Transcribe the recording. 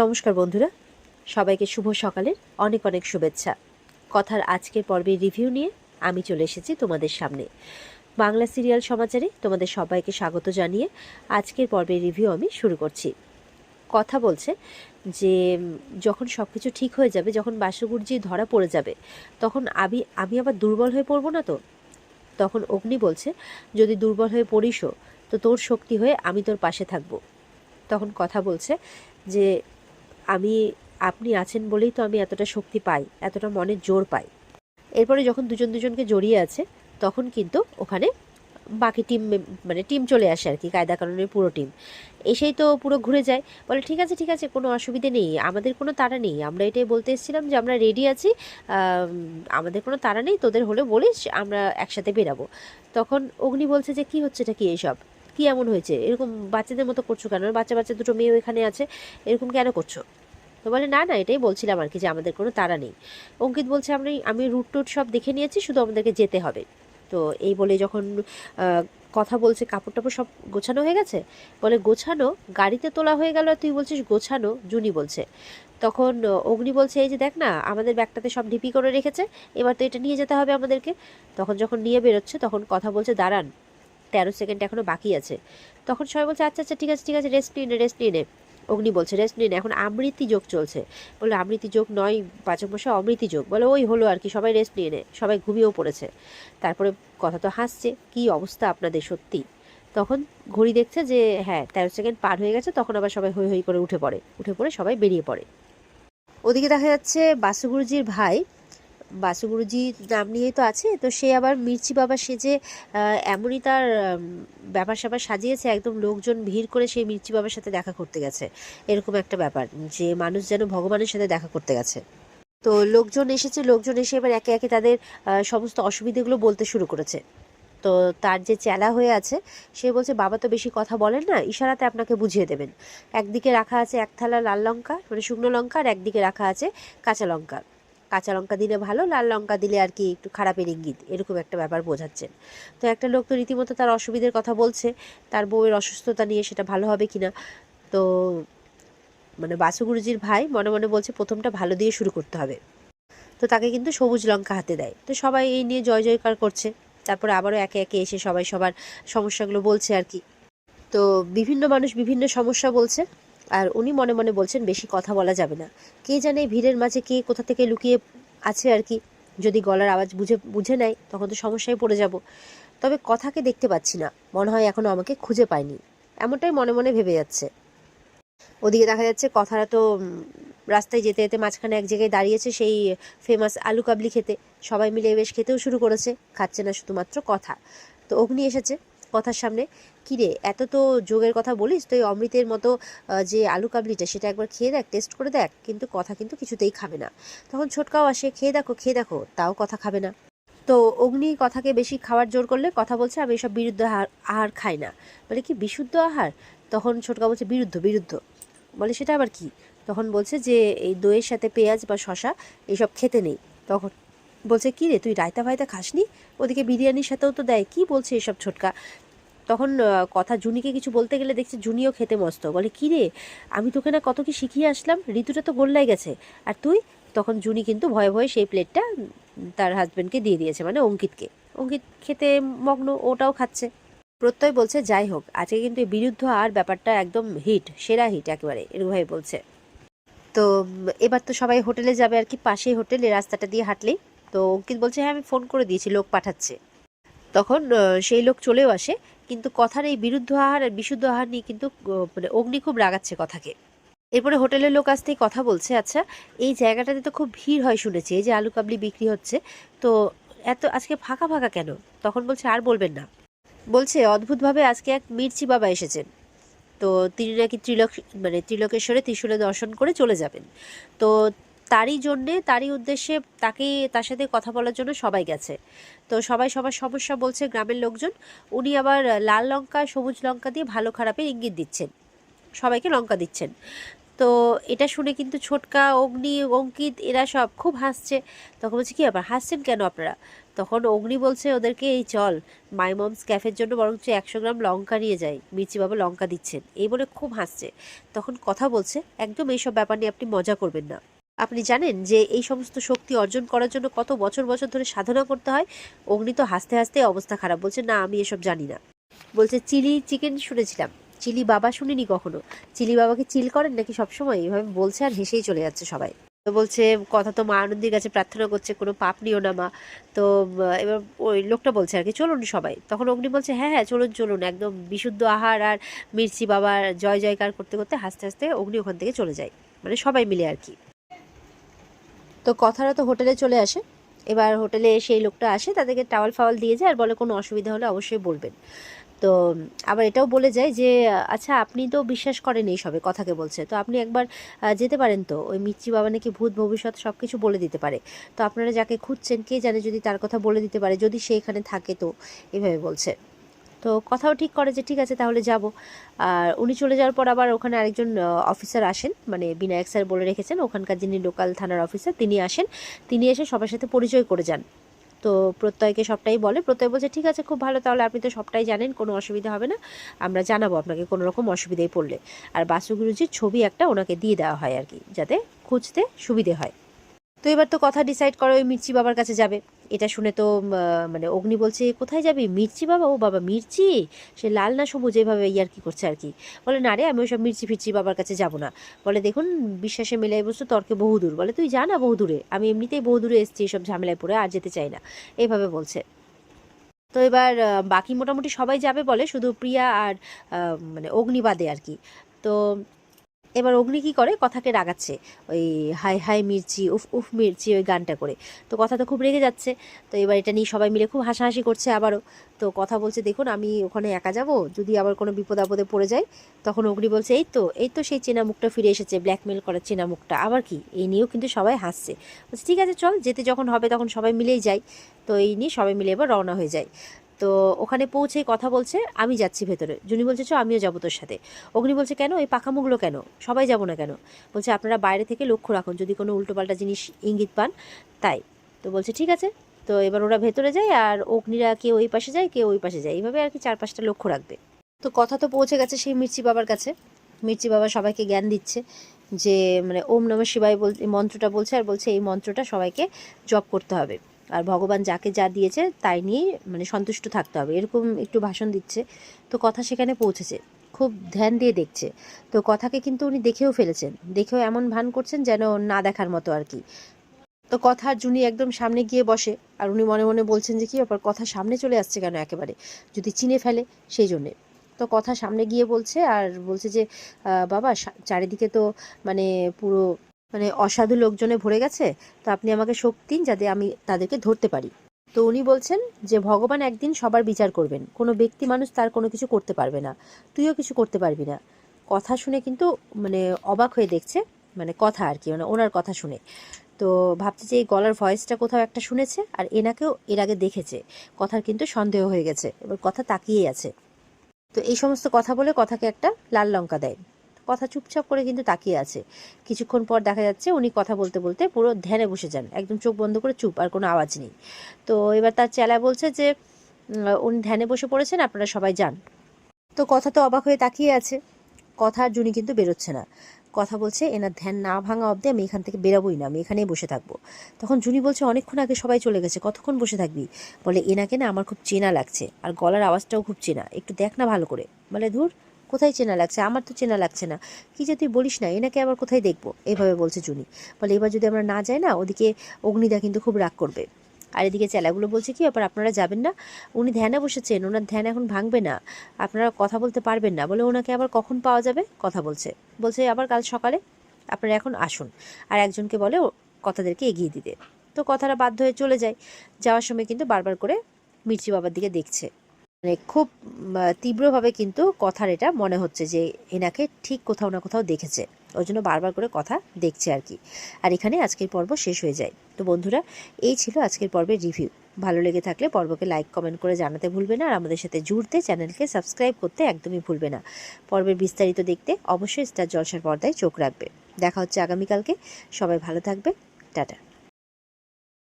নমস্কার বন্ধুরা। সবাইকে শুভ সকালের অনেক অনেক শুভেচ্ছা। কথার আজকের পর্বের রিভিউ নিয়ে আমি চলে এসেছি তোমাদের সামনে। বাংলা সিরিয়াল সমাচারে তোমাদের সবাইকে স্বাগত জানিয়ে আজকের পর্বের রিভিউ আমি শুরু করছি। কথা বলছে যে যখন সব কিছু ঠিক হয়ে যাবে, যখন বাসুগুরজি ধরা পড়ে যাবে, তখন আমি আমি আবার দুর্বল হয়ে পড়ব না তো? তখন অগ্নি বলছে, যদি দুর্বল হয়ে পড়িসও তো তোর শক্তি হয়ে আমি তোর পাশে থাকব। তখন কথা বলছে যে আমি, আপনি আছেন বলেই তো আমি এতটা শক্তি পাই, এতটা মনের জোর পাই। এরপরে যখন দুজন দুজনকে জড়িয়ে আছে, তখন কিন্তু ওখানে বাকি টিম মানে টিম চলে আসে আর কি, কায়দা কানুনের পুরো টিম। এসেই তো পুরো ঘুরে যায়। বলে, ঠিক আছে ঠিক আছে, কোনো অসুবিধে নেই, আমাদের কোনো তাড়া নেই। আমরা এটাই বলতে এসেছিলাম যে, আমরা রেডি আছি আমাদের কোনো তাড়া নেই, তোদের হলে বলিস, আমরা একসাথে বেরাবো। তখন অগ্নি বলছে যে, কি হচ্ছে? এটা কি এইসব কি এমন হয়েছে? এরকম বাচ্চাদের মতো করছ কেন? বাচ্চা বাচ্চা দুটো মেয়ে এখানে আছে, এরকম কেন করছ? তো বলে, না না, এটাই বলছিলাম আর কি যে আমাদের কোনো তাড়া নেই। অঙ্কিত বলছে, আমি আমি রুট টুট সব দেখে নিয়েছি, শুধু আমাদেরকে যেতে হবে। তো এই বলে যখন কথা বলছে, কাপড় টাপড় সব গোছানো হয়ে গেছে, বলে, গোছানো? গাড়িতে তোলা হয়ে গেল আর তুই বলছিস গোছানো? জুনি বলছে। তখন অগ্নি বলছে, এই যে দেখ না, আমাদের ব্যাগটাতে সব ঢিপি করে রেখেছে, এবার তো এটা নিয়ে যেতে হবে আমাদেরকে। তখন যখন নিয়ে বেরোচ্ছে, তখন কথা বলছে, দাঁড়ান তেরো সেকেন্ড এখনও বাকি আছে। তখন সবাই বলছে আচ্ছা আচ্ছা ঠিক আছে ঠিক আছে রেস্ট নিয়ে রেস্ট নিয়ে নে। অগ্নি বলছে রেস্ট নিয়ে নে, এখন আমৃতি যোগ চলছে। বলে আমৃতি যোগ নয় পাচক মশা অমৃতি যোগ। বলে, ওই হলো আর কি, সবাই রেস্ট নিয়ে নে, সবাই ঘুমিয়েও পড়েছে। তারপরে কথা তো হাসছে, কি অবস্থা আপনাদের সত্যি? তখন ঘড়ি দেখছে যে হ্যাঁ তেরো সেকেন্ড পার হয়ে গেছে, তখন আবার সবাই হই হই করে উঠে পড়ে উঠে পড়ে সবাই বেরিয়ে পড়ে। ওদিকে দেখা যাচ্ছে বাসুগুরুজির ভাই বাসুগুরুজি নাম নিয়েই তো আছে। তো সে আবার মির্চি বাবা সেজে এমনই তার ব্যাপার স্যাপার সাজিয়েছে, একদম লোকজন ভিড় করে সেই মির্চি বাবার সাথে দেখা করতে গেছে। এরকম একটা ব্যাপার, যে মানুষ যেন ভগবানের সাথে দেখা করতে গেছে। তো লোকজন এসেছে, লোকজন এসে এবার একে একে তাদের সমস্ত অসুবিধেগুলো বলতে শুরু করেছে। তো তার যে চেলা হয়ে আছে, সে বলছে, বাবা তো বেশি কথা বলেন না, ইশারাতে আপনাকে বুঝিয়ে দেবেন। একদিকে রাখা আছে এক থালা লাল লঙ্কা মানে শুকনো লঙ্কা, আর একদিকে রাখা আছে কাঁচা লঙ্কা। কাঁচা লঙ্কা দিলে ভালো, লাল লঙ্কা দিলে আর কি একটু খারাপের ইঙ্গিত। এরকম একটা ব্যাপার বোঝাচ্ছেন। তো একটা লোক তো রীতিমতো তার অসুবিধের কথা বলছে, তার বউয়ের অসুস্থতা নিয়ে সেটা ভালো হবে কিনা তো মানে বাসুগুরুজির ভাই মনে মনে বলছে, প্রথমটা ভালো দিয়ে শুরু করতে হবে। তো তাকে কিন্তু সবুজ লঙ্কা হাতে দেয়। তো সবাই এই নিয়ে জয় জয়কার করছে। তারপরে আবারও একে একে এসে সবাই সবার সমস্যাগুলো বলছে আর কি। তো বিভিন্ন মানুষ বিভিন্ন সমস্যা বলছে। আর উনি মনে মনে বলছেন, বেশি কথা বলা যাবে না। কে জানে ভিড়ের মাঝে কে কোথা থেকে লুকিয়ে আছে আর কি। যদি গলার আওয়াজ বুঝে বুঝে নেয়, তখন তো সমস্যায় পড়ে যাব। তবে কথাকে দেখতে পাচ্ছি না। মনে হয় এখনও আমাকে খুঁজে পায়নি। এমনটাই মনে মনে ভেবে যাচ্ছে। ওদিকে দেখা যাচ্ছে কথাটা তো রাস্তায় যেতে যেতে মাঝখানে এক জায়গায় দাঁড়িয়েছে সেই ফেমাস আলু কাবলি খেতে। সবাই মিলে বেশ খেতেও শুরু করেছে। খাচ্ছে না শুধুমাত্র কথা। তো অগ্নি এসেছে। কথার সামনে, কিরে, এত তো যোগের কথা বলিস তো এই অমৃতের মতো যে আলু কাবলিটা সেটা একবার খেয়ে দেখ, টেস্ট করে দেখ, কিন্তু কথা কিন্তু কিছুতেই খাবে না। তখন ছোটকাও আসে, খেয়ে দেখো খেয়ে দেখো, তাও কথা খাবে না। তো অগ্নি কথাকে বেশি খাওয়ার জোর করলে কথা বলছে, আমি এসব বিরুদ্ধ আহার আহার খাই না। বলে, কি, বিশুদ্ধ আহার? তখন ছোটকা বলছে, বিরুদ্ধ বিরুদ্ধ। বলে, সেটা আবার কি? তখন বলছে যে, এই দইয়ের সাথে পেঁয়াজ বা শশা এইসব খেতে নেই। তখন বলছে, কি রে, তুই রায়তা ফায়তা খাসনি? ওদিকে বিরিয়ানির সাথেও তো দেয়, কি বলছে এসব ছোটকা? তখন কথা জুনিকে কিছু বলতে গেলে দেখছে জুনিও খেতে মস্ত। বলে, কি রে, আমি তোকে না কত কি শিখিয়ে আসলাম? ঋতুটা তো গোল্লাই গেছে। আর তুই? তখন জুনি কিন্তু ভয়ে ভয়ে সেই প্লেটটা তার হাজব্যান্ডকে দিয়ে দিয়েছে মানে অঙ্কিতকে। অঙ্কিত খেতে মগ্ন, ওটাও খাচ্ছে। প্রত্যয় বলছে, যাই হোক, আজকে কিন্তু বিরুদ্ধ আর ব্যাপারটা একদম হিট, সেরা হিট একেবারে, এরকমভাবে বলছে। তো এবার তো সবাই হোটেলে যাবে, আর কি পাশেই হোটেলে রাস্তাটা দিয়ে হাঁটলেই। তো অঙ্কিত বলছে হ্যাঁ আমি ফোন করে দিয়েছি, লোক পাঠাচ্ছে। তখন সেই লোক চলেও আসে, কিন্তু কথার এই বিরুদ্ধ আহার আর বিশুদ্ধ আহার নিয়ে কিন্তু মানে অগ্নি খুব রাগাচ্ছে কথাকে। এরপরে হোটেলের লোক আসতেই কথা বলছে আচ্ছা এই জায়গাটাতে তো খুব ভিড় হয় শুনেছি, এই যে আলু কাবলি বিক্রি হচ্ছে, তো এত আজকে ফাঁকা ফাঁকা কেন? তখন বলছে, আর বলবেন না। বলছে, অদ্ভুতভাবে আজকে এক মির্চি বাবা এসেছেন, তো তিনি নাকি ত্রিলোক মানে ত্রিলোকেশ্বরে ত্রিশূলে দর্শন করে চলে যাবেন। তো তারই জন্যে, তারই উদ্দেশ্যে তাকে, তার সাথে কথা বলার জন্য সবাই গেছে। তো সবাই সবার সমস্যা বলছে গ্রামের লোকজন। উনি আবার লাল লঙ্কা, সবুজ লঙ্কা দিয়ে ভালো খারাপের ইঙ্গিত দিচ্ছেন। সবাইকে লঙ্কা দিচ্ছেন। তো এটা শুনে কিন্তু ছোটকা, অগ্নি, অঙ্কিত এরা সব খুব হাসছে। তখন বলছে, কি ব্যাপার? হাসছেন কেন আপনারা? তখন অগ্নি বলছে, ওদেরকে এই চল, মাই মমস ক্যাফের জন্য বরঞ্চ একশো গ্রাম লঙ্কা নিয়ে যায় মির্চি বাবা লঙ্কা দিচ্ছেন। এই বলে খুব হাসছে। তখন কথা বলছে, একদম এইসব ব্যাপার নিয়ে আপনি মজা করবেন না। আপনি জানেন যে এই সমস্ত শক্তি অর্জন করার জন্য কত বছর বছর ধরে সাধনা করতে হয়? অগ্নি তো হাসতে হাসতে অবস্থা খারাপ। বলছে, না, আমি এসব জানি না। বলছে, চিলি চিকেন শুনেছিলাম। চিলি বাবা শুনিনি কখনো? চিলি বাবাকে চিল করেন নাকি সবসময়? এইভাবে বলছে আর হেসেই চলে যাচ্ছে সবাই। তো বলছে, কথা তো মা আনন্দের কাছে প্রার্থনা করছে, কোনো পাপ নিও না মা। তো এবার ওই লোকটা বলছে আর কি, চলুন সবাই। তখন অগ্নি বলছে হ্যাঁ হ্যাঁ চলুন চলুন। একদম বিশুদ্ধ আহার আর মির্চি বাবার জয় জয়কার করতে করতে হাসতে হাসতে অগ্নি ওখান থেকে চলে যায়। মানে সবাই মিলে আর কি। তো কথারা তো হোটেলে চলে আসে। এবার হোটেলে সেই লোকটা আসে, তাদেরকে টাওয়াল ফাওয়াল দিয়ে যায় আর বলে কোনো অসুবিধা হলে অবশ্যই বলবেন। তো আবার এটাও বলে যায় যে আচ্ছা আপনি তো বিশ্বাস করেন এই সবে কথাকে বলছে। তো আপনি একবার যেতে পারেন তো। ওই মিচ্ছি বাবা নাকি ভূত ভবিষ্যৎ সব কিছু বলে দিতে পারে। তো আপনারা যাকে খুঁজছেন, কে জানে যদি তার কথা বলে দিতে পারে, যদি সে এখানে থাকে তো। এভাবে বলছে। তো কথাও ঠিক করে যে ঠিক আছে, তাহলে যাব। আর উনি চলে যাওয়ার পর আবার ওখানে আরেকজন অফিসার আসেন। মানে বিনায়ক স্যার বলে রেখেছেন, ওখানকার যিনি লোকাল থানার অফিসার তিনি আসেন। তিনি এসে সবার সাথে পরিচয় করে যান। তো প্রত্যয়কে সবটাই বলে। প্রত্যয় বলছে, ঠিক আছে, খুব ভালো, তাহলে আপনি তো সবটাই জানেন, কোনো অসুবিধা হবে না। আমরা জানাব আপনাকে কোনো রকম অসুবিধায় পড়লে। আর বাসুগুরুজির ছবি একটা ওনাকে দিয়ে দেওয়া হয় আর কি, যাতে খুঁজতে সুবিধে হয়। তো এবার তো কথা ডিসাইড করে ওই মির্চি বাবার কাছে যাবে। এটা শুনে তো মানে অগ্নি বলছে, কোথায় যাবি? মির্চি বাবা? ও বাবা, মির্চি? সে লাল না সবুজ? এইভাবে ইয়ার কি করছে আর কি? বলে, না রে, আমি ওইসব মির্চি ফিরচি বাবার কাছে যাব না। বলে, দেখুন, বিশ্বাসে মেলাই বস্তু তর্কে বহুদূর বলে, তুই যা না বহুদূরে আমি এমনিতেই বহুদূরে এসেছি, এসব ঝামেলায় পড়ে, আর যেতে চাই না। এইভাবে বলছে। তো এবার বাকি মোটামুটি সবাই যাবে বলে, শুধু প্রিয়া আর মানে অগ্নিবাদে আর কি। তো এবার অগ্নি কি করে? কথাকে রাগাচ্ছে। ওই হাই হাই মির্চি, উফ উফ, মির্চি, ওই গানটা করে। তো কথা তো খুব রেগে যাচ্ছে। তো এবার এটা নিয়ে সবাই মিলে খুব হাসাহাসি করছে আবারও। তো কথা বলছে, দেখুন, আমি ওখানে একা যাব। যদি আবার কোনো বিপদ আপদে পড়ে যায়, তখন অগ্নি বলছে, এই তো এই তো সেই চেনা মুখটা ফিরে এসেছে ব্ল্যাকমেল করার চেনা মুখটা আবার কি? এই নিয়েও কিন্তু সবাই হাসছে। বলছে, ঠিক আছে, চল, যেতে যখন হবে তখন সবাই মিলেই যাই। তো এই নিয়ে সবাই মিলে এবার রওনা হয়ে যায়। তো ওখানে পৌঁছেই কথা বলছে, আমি যাচ্ছি ভেতরে। জুনি বলছে চ আমিও যাব তোর সাথে। অগ্নি বলছে, কেন? এই পাখামুখগুলো কেন? সবাই যাব না কেন? বলছে, আপনারা বাইরে থেকে লক্ষ্য রাখুন, যদি কোনো উল্টোপাল্টা জিনিস ইঙ্গিত পান, তাই। তো বলছে, ঠিক আছে। তো এবার ওরা ভেতরে যায়, আর অগ্নিরা কেউ ওই পাশে যায়, কেউ ওই পাশে যায়। এইভাবে আর কি চার পাঁচটা লক্ষ্য রাখবে। তো কথা তো পৌঁছে গেছে সেই মির্চি বাবার কাছে। মির্চি বাবা সবাইকে জ্ঞান দিচ্ছে যে মানে ওম নম শিবাই বল মন্ত্রটা বলছে, আর বলছে, এই মন্ত্রটা সবাইকে জপ করতে হবে। আর ভগবান যাকে যা দিয়েছে তাই নিয়ে মানে সন্তুষ্ট থাকতে হবে। এরকম একটু ভাষণ দিচ্ছে। তো কথা সেখানে পৌঁছেছে। খুব ধ্যান দিয়ে দেখছে। তো কথাকে কিন্তু উনি দেখেও ফেলেছেন। দেখেও এমন ভান করছেন যেন না দেখার মতো আর কি। তো কথার জুনি একদম সামনে গিয়ে বসে আর উনি মনে মনে বলছেন যে কি ব্যাপার, কথা সামনে চলে আসছে কেন একেবারে? যদি চিনে ফেলে সেই জন্যে। তো কথা সামনে গিয়ে বলছে আর বলছে যে বাবা চারিদিকে তো মানে পুরো মানে অসাধু লোকজনে ভরে গেছে, তো আপনি আমাকে শক্তি যাতে আমি তাদেরকে ধরতে পারি। তো উনি বলছেন যে, ভগবান একদিন সবার বিচার করবেন। কোনো ব্যক্তি মানুষ তার কোনো কিছু করতে পারবে না। তুইও কিছু করতে পারবি না। কথা শুনে কিন্তু মানে অবাক হয়ে দেখছে মানে কথা আর কি মানে ওনার কথা শুনে। তো ভাবছে যে, এই গলার ভয়েসটা কোথাও একটা শুনেছে আর এনাকেও এর আগে দেখেছে। কথার কিন্তু সন্দেহ হয়ে গেছে, এবার কথা তাকিয়েই আছে। তো এই সমস্ত কথা বলে কথাকে একটা লাল লঙ্কা দেয়। কথা চুপচাপ করে কিন্তু তাকিয়ে আছে। কিছুক্ষণ পর দেখা যাচ্ছে উনি কথা বলতে বলতে পুরো ধ্যানে বসে যান। একদম চোখ বন্ধ করে চুপ, আর কোনো আওয়াজ নেই। তো এবার তার চেলা বলছে যে উনি ধ্যানে বসে পড়েছেন, আপনারা সবাই যান। তো কথা তো অবাক হয়ে তাকিয়ে আছে। কথা জুনি কিন্তু বেরোচ্ছে না। কথা বলছে, এনার ধ্যান না ভাঙা অবধি আমি এখান থেকে বেরাবোই না, আমি এখানেই বসে থাকব। তখন জুনি বলছে, অনেকক্ষণ আগে সবাই চলে গেছে, কতক্ষণ বসে থাকবি? বলে, এনাকে না আমার খুব চেনা লাগছে, আর গলার আওয়াজটাও খুব চেনা, একটু দেখ না ভালো করে। বলে, ধুর কোথায় চেনা লাগছে? আমার তো চেনা লাগছে না। কি যে তুই বলিস না, এনাকে আবার কোথায় দেখব? এইভাবে বলছে জুনি। বলে, এবার যদি আমরা না যাই না, ওদিকে অগ্নিদা কিন্তু খুব রাগ করবে। আর এদিকে চেলাগুলো বলছে কি, ব্যাপার, আপনারা যাবেন না? উনি ধ্যানে বসেছেন, ওনার ধ্যান এখন ভাঙবে না। আপনারা কথা বলতে পারবেন না। বলে, ওনাকে আবার কখন পাওয়া যাবে? কথা বলছে। বলছে, আবার কাল সকালে। আপনারা এখন আসুন। আর একজনকে বলে কথাদেরকে এগিয়ে দিতে। তো কথাটা বাধ্য হয়ে চলে যায়। যাওয়ার সময় কিন্তু বারবার করে মির্চি বাবার দিকে দেখছে। মানে খুব তীব্রভাবে কিন্তু কথার এটা মনে হচ্ছে যে এনাকে ঠিক কোথাও না কোথাও দেখেছে। ওই জন্য বারবার করে কথা দেখছে আর কি। আর এখানে আজকের পর্ব শেষ হয়ে যায়। তো বন্ধুরা, এই ছিল আজকের পর্বের রিভিউ। ভালো লেগে থাকলে পর্বকে লাইক, কমেন্ট করে জানাতে ভুলবে না। আর আমাদের সাথে জুড়তে চ্যানেলকে সাবস্ক্রাইব করতে একদমই ভুলবে না। পর্বের বিস্তারিত দেখতে অবশ্যই স্টার জলসার পর্দায় চোখ রাখবে। দেখা হচ্ছে আগামীকালকে। সবাই ভালো থাকবে। টাটা।